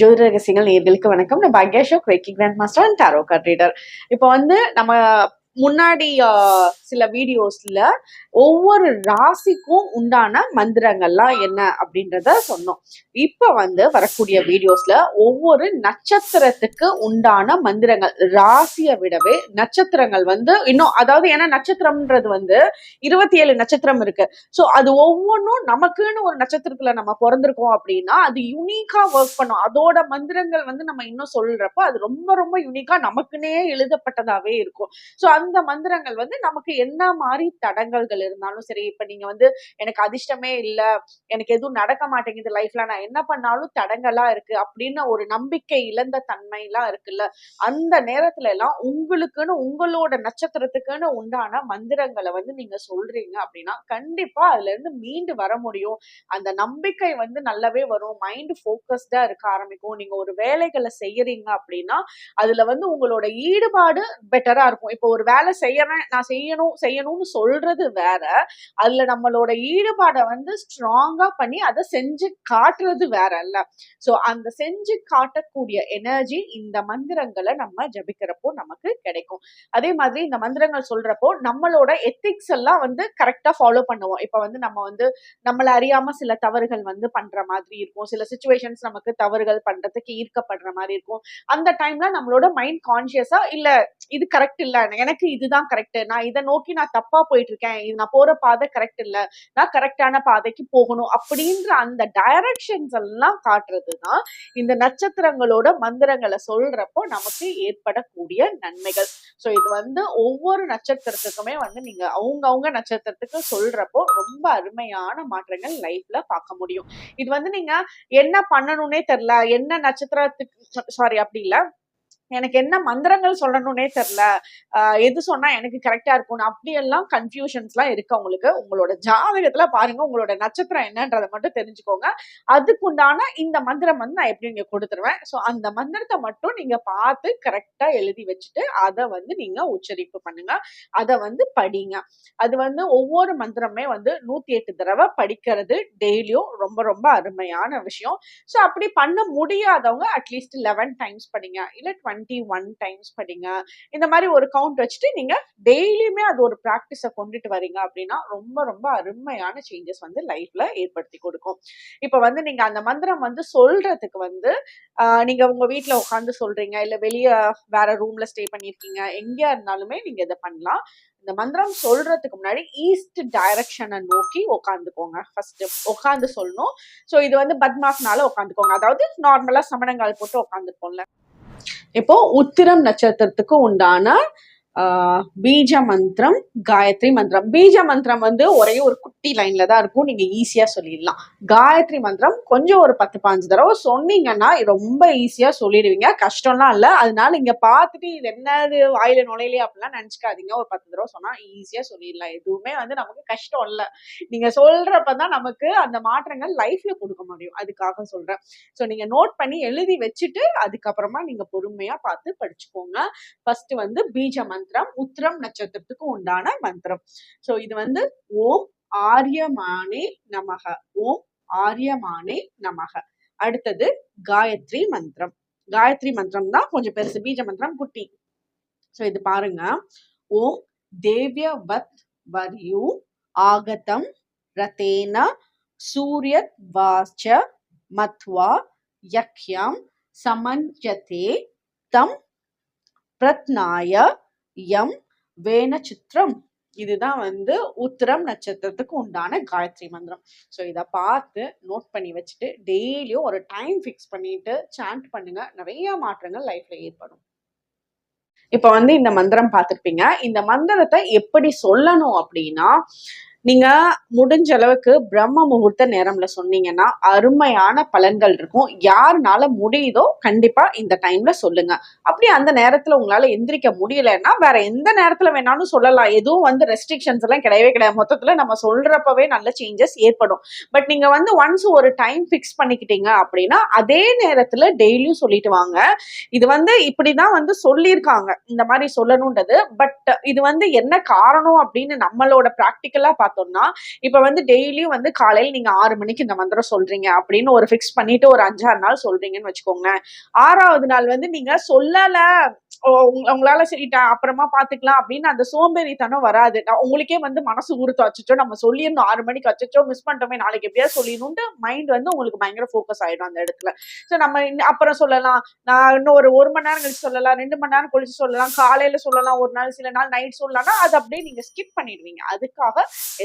ஜோதிட ரகசியங்கள் நேர்களுக்கு வணக்கம். நான் Bhagya Ashok reiki grand master and tarot card reader இப்போ வந்து நம்ம முன்னாடி சில வீடியோஸ்ல ஒவ்வொரு ராசிக்கும் உண்டான மந்திரங்கள்லாம் என்ன அப்படின்றத சொன்னோம். இப்ப வந்து வரக்கூடிய வீடியோஸ்ல ஒவ்வொரு நட்சத்திரத்துக்கு உண்டான மந்திரங்கள் ராசியை விடவே நட்சத்திரங்கள் வந்து இன்னும் அதாவது ஏன்னா நட்சத்திரம்ன்றது வந்து இருபத்தி ஏழு நட்சத்திரம் இருக்கு. ஸோ அது ஒவ்வொன்றும் நமக்குன்னு ஒரு நட்சத்திரத்துல நம்ம பிறந்திருக்கோம் அப்படின்னா அது யூனிக்கா ஒர்க் பண்ணும். அதோட மந்திரங்கள் வந்து நம்ம இன்னும் சொல்றப்போ அது ரொம்ப ரொம்ப யூனிக்கா நமக்குன்னே எழுதப்பட்டதாவே இருக்கும். ஸோ அந்த மந்திரங்கள் வந்து நமக்கு என்ன மாதிரி தடங்கல்கள் இருந்தாலும் சரி இப்ப நீங்க வந்து எனக்கு அதிர்ஷ்டமே இல்ல எனக்கு எதுவும் நடக்க மாட்டேங்குது லைஃப்ல நான் என்ன பண்ணாலும் தடங்கலா இருக்கு அப்படின்னு ஒரு நம்பிக்கை இழந்த தன்மையெல்லாம் இருக்குல்ல அந்த நேரத்துல எல்லாம் உங்களுக்குன்னு உங்களோட நட்சத்திரத்துக்குன்னு உண்டான மந்திரங்களை வந்து நீங்க சொல்றீங்க அப்படின்னா கண்டிப்பா அதுல இருந்து மீண்டு வர முடியும். அந்த நம்பிக்கை வந்து நல்லாவே வரும் மைண்ட் போக்கஸ்டா இருக்க ஆரம்பிக்கும். நீங்க ஒரு வேலைகளை செய்யறீங்க அப்படின்னா அதுல வந்து உங்களோட ஈடுபாடு பெட்டரா இருக்கும். இப்போ ஒரு வேலை செய்யறேன் நான் செய்யணும் செய்யணும்னு சொல்றது வேற. அதுல நம்மளோட ஈடுபாடை வந்து ஸ்ட்ராங்கா பண்ணி அதை செஞ்சு காட்டுறது வேற இல்ல. சோ அந்த செஞ்சு காட்டக்கூடிய எனர்ஜி இந்த மந்திரங்களை நம்ம ஜபிக்கிறப்போ நமக்கு கிடைக்கும். அதே மாதிரி இந்த மந்திரங்கள் சொல்றப்போ நம்மளோட எத்திக்ஸ் எல்லாம் வந்து கரெக்டா ஃபாலோ பண்ணுவோம். இப்ப வந்து நம்ம வந்து நம்மள அறியாம சில தவறுகள் வந்து பண்ற மாதிரி இருக்கும். சில சுச்சுவேஷன்ஸ் நமக்கு தவறுகள் பண்றதுக்கு ஈர்க்கப்படுற மாதிரி இருக்கும். அந்த டைம்ல நம்மளோட மைண்ட் கான்சியஸா இல்ல இது கரெக்ட் இல்ல. எனக்கு இதுதான் கரெக்ட் நான் இதை நோக்கி நான் தப்பா போயிட்டு இருக்கேன் இது நான் போற பாதை கரெக்ட் இல்ல. நான் கரெக்டான பாதைக்கு போகணும் அப்படின்ற அந்த டைரக்ஷன்ஸ் எல்லாம் காட்டுறதுதான் இந்த நட்சத்திரங்களோட மந்திரங்களை சொல்றப்போ நமக்கு ஏற்படக்கூடிய நன்மைகள். சோ இது வந்து ஒவ்வொரு நட்சத்திரத்துக்குமே வந்து நீங்க அவங்க அவங்க நட்சத்திரத்துக்கு சொல்றப்போ ரொம்ப அருமையான மாற்றங்கள் லைஃப்ல பார்க்க முடியும். இது வந்து நீங்க என்ன பண்ணணும்னே தெரியல. என்ன நட்சத்திரத்துக்கு சாரி அப்படி இல்லை. எனக்கு என்ன மந்திரங்கள் சொல்லணும்னே தெரில எது சொன்னா எனக்கு கரெக்டா இருக்கும் அப்படியெல்லாம் கன்ஃபியூஷன்ஸ்லாம் இருக்கு உங்களுக்கு உங்களோட ஜாதகத்துல பாருங்க உங்களோட நட்சத்திரம் என்னன்றதை மட்டும் தெரிஞ்சுக்கோங்க. அதுக்குண்டான இந்த மந்திரம் வந்து நான் எப்படி நீங்க கொடுத்துருவேன். ஸோ அந்த மந்திரத்தை மட்டும் நீங்க பார்த்து கரெக்டா எழுதி வச்சுட்டு அதை வந்து நீங்க உச்சரிப்பு பண்ணுங்க. அதை வந்து படிங்க. அது வந்து ஒவ்வொரு மந்திரமே வந்து நூத்தி எட்டு தடவை படிக்கிறது டெய்லியும் ரொம்ப ரொம்ப அருமையான விஷயம். ஸோ அப்படி பண்ண முடியாதவங்க அட்லீஸ்ட் லெவன் டைம்ஸ் படிங்க. இல்லை டுவெண்ட்டி டுவெண்ட்டி ஒன் டைம்ஸ் படிங்க. இந்த மாதிரி ஒரு கவுண்ட் வச்சுட்டு நீங்க டெய்லியுமே அது ஒரு ப்ராக்டிஸை கொண்டுட்டு வரீங்க அப்படின்னா ரொம்ப ரொம்ப அருமையான சேஞ்சஸ் வந்து லைஃப்ல ஏற்படுத்தி கொடுக்கும். இப்போ வந்து நீங்க அந்த மந்திரம் வந்து சொல்றதுக்கு வந்து நீங்க உங்க வீட்டில் உட்காந்து சொல்றீங்க இல்லை வெளிய வேற ரூம்ல ஸ்டே பண்ணியிருக்கீங்க எங்கேயா இருந்தாலுமே நீங்க இதை பண்ணலாம். இந்த மந்திரம் சொல்றதுக்கு முன்னாடி ஈஸ்ட் டைரக்ஷனை நோக்கி உட்காந்துக்கோங்க ஃபர்ஸ்ட் உட்காந்து சொல்லணும். ஸோ இது வந்து பத்மாஸ்னால உட்காந்துக்கோங்க அதாவது நார்மலா சமணங்கால் போட்டு உட்காந்துருப்போம்ல இப்போ உத்திரம் நட்சத்திரத்துக்கு உண்டான பீஜ மந்திரம் காயத்ரி மந்திரம். பீஜ மந்திரம் வந்து ஒரே ஒரு குட்டி லைன்ல தான் இருக்கும். நீங்க ஈஸியா சொல்லிடலாம். காயத்ரி மந்திரம் கொஞ்சம் ஒரு பத்து பாஞ்சு தடவை சொன்னீங்கன்னா ரொம்ப ஈஸியா சொல்லிடுவீங்க. கஷ்டம்லாம் இல்ல. அதனால இங்க பார்த்துட்டு இது என்னது வாயில நுழையிலே அப்படிலாம் நினைச்சுக்காதீங்க. ஒரு பத்து தடவை சொன்னா ஈஸியா சொல்லிடலாம். எதுவுமே வந்து நமக்கு கஷ்டம் இல்ல. நீங்க சொல்றப்பதான் நமக்கு அந்த மாற்றங்கள் லைஃப்ல கொடுக்க முடியும். அதுக்காக சொல்றேன். ஸோ நீங்க நோட் பண்ணி எழுதி வச்சுட்டு அதுக்கப்புறமா நீங்க பொறுமையா பார்த்து படிச்சுக்கோங்க. ஃபர்ஸ்ட் வந்து பீஜ மந்திரம் உத்திரம் நட்சத்திரத்துக்கு உண்டான மந்திரம். சோ இது வந்து ஓம் ஆரியமானே நமக ஓம் ஆரியமானே நமக. அடுத்தது காயத்ரி மந்திரம். காயத்ரி மந்திரம் தான் கொஞ்சம் பெருசு பீஜ மந்திரம் குட்டி. ஸோ இது பாருங்க. ஓம் தேவ்யவத் வரியு ஆகதம் ரத்தேன சூரியத் வாச்ச மத்வா யக்யம் சமஞ்சதே தம் பிரத்னாய யம் சித்திரம் இதுதான் வந்து உத்திரம் நட்சத்திரத்துக்கு உண்டான காயத்ரி மந்திரம். ஸோ இதை பார்த்து நோட் பண்ணி வச்சுட்டு டெய்லியும் ஒரு டைம் ஃபிக்ஸ் பண்ணிட்டு சாண்ட் பண்ணுங்க. நிறைய மாற்றங்கள் லைஃப்ல ஏற்படும். இப்போ வந்து இந்த மந்திரம் பார்த்துருப்பீங்க. இந்த மந்திரத்தை எப்படி சொல்லணும் அப்படின்னா நீங்க முடிஞ்ச அளவுக்கு பிரம்ம முகூர்த்த நேரம்ல சொன்னீங்கன்னா அருமையான பலன்கள் இருக்கும். யாருனால முடியுதோ கண்டிப்பா இந்த டைம்ல சொல்லுங்க. அப்படி அந்த நேரத்துல உங்களால எந்திரிக்க முடியலன்னா வேற எந்த நேரத்துல வேணாலும் சொல்லலாம். எதுவும் வந்து ரெஸ்ட்ரிக்ஷன்ஸ் எல்லாம் கிடையவே கிடையாது. மொத்தத்துல நம்ம சொல்றப்பவே நல்ல சேஞ்சஸ் ஏற்படும். பட் நீங்க வந்து ஒன்ஸ் ஒரு டைம் ஃபிக்ஸ் பண்ணிக்கிட்டீங்க அப்படின்னா அதே நேரத்துல டெய்லியும் சொல்லிட்டு வாங்க. இது வந்து இப்படிதான் வந்து சொல்லியிருக்காங்க. இந்த மாதிரி சொல்லணுன்றது. பட் இது வந்து என்ன காரணம் அப்படின்னு நம்மளோட ப்ராக்டிக்கலா பார்த்து பார்த்தோம்னா இப்ப வந்து டெய்லியும் வந்து காலையில நீங்க ஆறு மணிக்கு இந்த மந்திரம் சொல்றீங்க அப்படின்னு ஒரு ஃபிக்ஸ் பண்ணிட்டு ஒரு அஞ்சாறு நாள் சொல்றீங்கன்னு வச்சுக்கோங்க ஆறாவது நாள் வந்து நீங்க சொல்லல உங்களால சரிட்டா அப்புறமா பாத்துக்கலாம் அப்படின்னு அந்த சோம்பேறித்தனம் வராது. உங்களுக்கே வந்து மனசு உறுத்து வச்சுட்டோம் நம்ம சொல்லியிருந்தோம் ஆறு மணிக்கு வச்சுட்டோ மிஸ் பண்ணிட்டோமே நாளைக்கு எப்படியாவது சொல்லிடணும்ட்டு மைண்ட் வந்து உங்களுக்கு பயங்கர ஃபோக்கஸ் ஆயிடும் அந்த இடத்துல. ஸோ நம்ம அப்புறம் சொல்லலாம். நான் இன்னும் ஒரு ஒரு மணி நேரம் கழிச்சு சொல்லலாம் ரெண்டு மணி நேரம் கழிச்சு சொல்லலாம் காலையில சொல்லலாம் ஒரு நாள் சில நாள் நைட் சொல்லலாம்னா அது அப்படியே நீங்க ஸ்கிப் பண்ணிடுவீங்க. அதுக்காக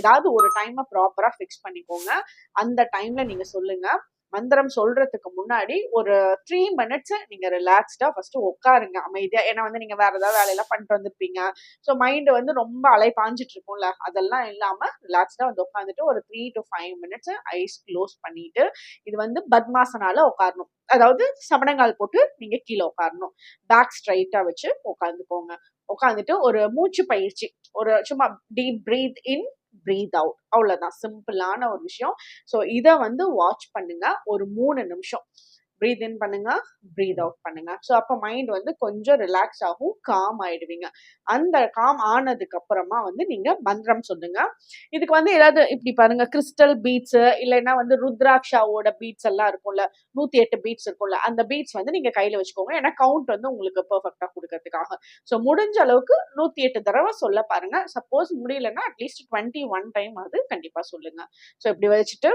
ஏதாவது ஒரு டைமை ப்ராப்பரா ஃபிக்ஸ் பண்ணிக்கோங்க. அந்த டைம்ல நீங்க சொல்லுங்க. மந்திரம் சொல்றதுக்கு முன்னாடி ஒரு த்ரீ மினிட்ஸ் நீங்க ரிலாக்ஸ்டா ஃபர்ஸ்ட் உட்காருங்க அமைதியா. ஏன்னா வந்து நீங்க வேற ஏதாவது வேலையெல்லாம் பண்ணிட்டு வந்திருப்பீங்க. ஸோ மைண்ட் வந்து ரொம்ப அலை பாஞ்சிட்டு இருக்கும்ல. அதெல்லாம் இல்லாம ரிலாக்ஸ்டா வந்து உட்காந்துட்டு ஒரு three to five minutes eyes close பண்ணிட்டு இது வந்து பத்மாசனால உட்காரணும். அதாவது சமணங்கால் போட்டு நீங்க கீழே உட்காரணும். பேக் ஸ்ட்ரைட்டா வச்சு உட்காந்துக்கோங்க. உட்காந்துட்டு ஒரு மூச்சு பயிற்சி. ஒரு சும்மா deep breathe in breathe out அவ்வளோதான் சிம்பிளான ஒரு விஷயம். ஸோ இதை வந்து வாட்ச் பண்ணுங்க ஒரு மூணு நிமிஷம். ப்ரீத் இன் பண்ணுங்க ப்ரீத் அவுட் பண்ணுங்க. ஸோ அப்போ மைண்ட் வந்து கொஞ்சம் ரிலாக்ஸ் ஆகும் காம் ஆயிடுவீங்க. அந்த காம் ஆனதுக்கு அப்புறமா வந்து நீங்க மந்திரம் சொல்லுங்க. இதுக்கு வந்து ஏதாவது இப்படி பாருங்க கிறிஸ்டல் பீட்ஸ் இல்லைன்னா வந்து ருத்ராட்சாவோட பீட்ஸ் எல்லாம் இருக்கும்ல நூத்தி எட்டு பீட்ஸ் இருக்கும்ல அந்த பீட்ஸ் வந்து நீங்க கையில வச்சுக்கோங்க. ஏன்னா கவுண்ட் வந்து உங்களுக்கு பெர்ஃபெக்டா கொடுக்கறதுக்காக. ஸோ முடிஞ்ச அளவுக்கு நூத்தி எட்டு தடவை சொல்ல பாருங்க. சப்போஸ் முடியலன்னா அட்லீஸ்ட் டுவெண்ட்டி ஒன் டைம் அது கண்டிப்பா சொல்லுங்க. ஸோ இப்படி வச்சுட்டு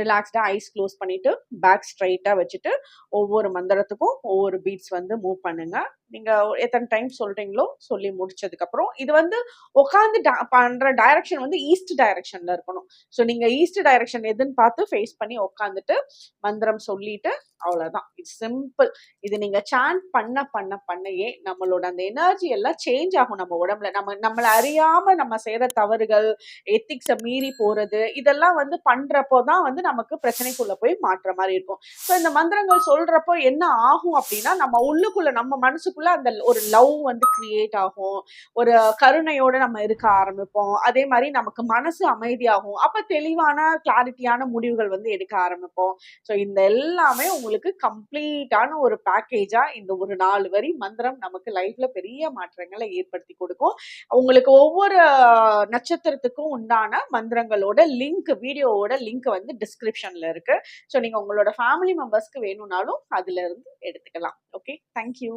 ரிலாக்ஸ்டாக ஐஸ் க்ளோஸ் பண்ணிவிட்டு பேக் ஸ்ட்ரைட்டாக வச்சுட்டு ஒவ்வொரு மந்திரத்துக்கும் ஒவ்வொரு பீட்ஸ் வந்து மூவ் பண்ணுங்கள் நீங்கள் எத்தனை டைம் சொல்கிறீங்களோ சொல்லி முடித்ததுக்கப்புறம் இது வந்து உட்காந்து பண்ணுற டைரக்ஷன் வந்து ஈஸ்ட் டைரக்ஷனில் இருக்கணும். ஸோ நீங்கள் ஈஸ்ட் டைரக்ஷன் எதுன்னு பார்த்து ஃபேஸ் பண்ணி உட்காந்துட்டு மந்திரம் சொல்லிட்டு அவ்வளோதான் இது சிம்பிள் இது நீங்கள் சாண்ட் பண்ண பண்ண பண்ணையே நம்மளோட அந்த எனர்ஜி எல்லாம் சேஞ்ச் ஆகும் நம்ம உடம்புல. நம்ம நம்மளை அறியாமல் நம்ம செய்கிற தவறுகள் எத்திக்ஸை மீறி போகிறது இதெல்லாம் வந்து பண்ணுறப்போ தான் வந்து நமக்கு பிரச்சனைக்குள்ள போய் மாற்ற மாதிரி இருக்கும். ஸோ இந்த மந்திரங்கள் சொல்றப்போ என்ன ஆகும் அப்படின்னா நம்ம உள்ளுக்குள்ள நம்ம மனசுக்குள்ள அந்த ஒரு லவ் வந்து கிரியேட் ஆகும். ஒரு கருணையோட நம்ம இருக்க ஆரம்பிப்போம். அதே மாதிரி நமக்கு மனசு அமைதியாகும். அப்ப தெளிவான கிளாரிட்டியான முடிவுகள் வந்து எடுக்க ஆரம்பிப்போம். ஸோ இந்த எல்லாமே உங்களுக்கு கம்ப்ளீட்டான ஒரு பேக்கேஜா இந்த ஒரு நாலு வரி மந்திரம் நமக்கு லைஃப்ல பெரிய மாற்றங்களை ஏற்படுத்தி கொடுக்கும். உங்களுக்கு ஒவ்வொரு நட்சத்திரத்துக்கும் உண்டான மந்திரங்களோட லிங்க் வீடியோவோட லிங்க் வந்து டிஸ்கிரிப்ஷன்ல இருக்கு. ஸோ நீங்க உங்களோட ஃபேமிலி மெம்பர்ஸ்க்கு வேணும்னாலும் அதுல இருந்து எடுத்துக்கலாம். Okay thank you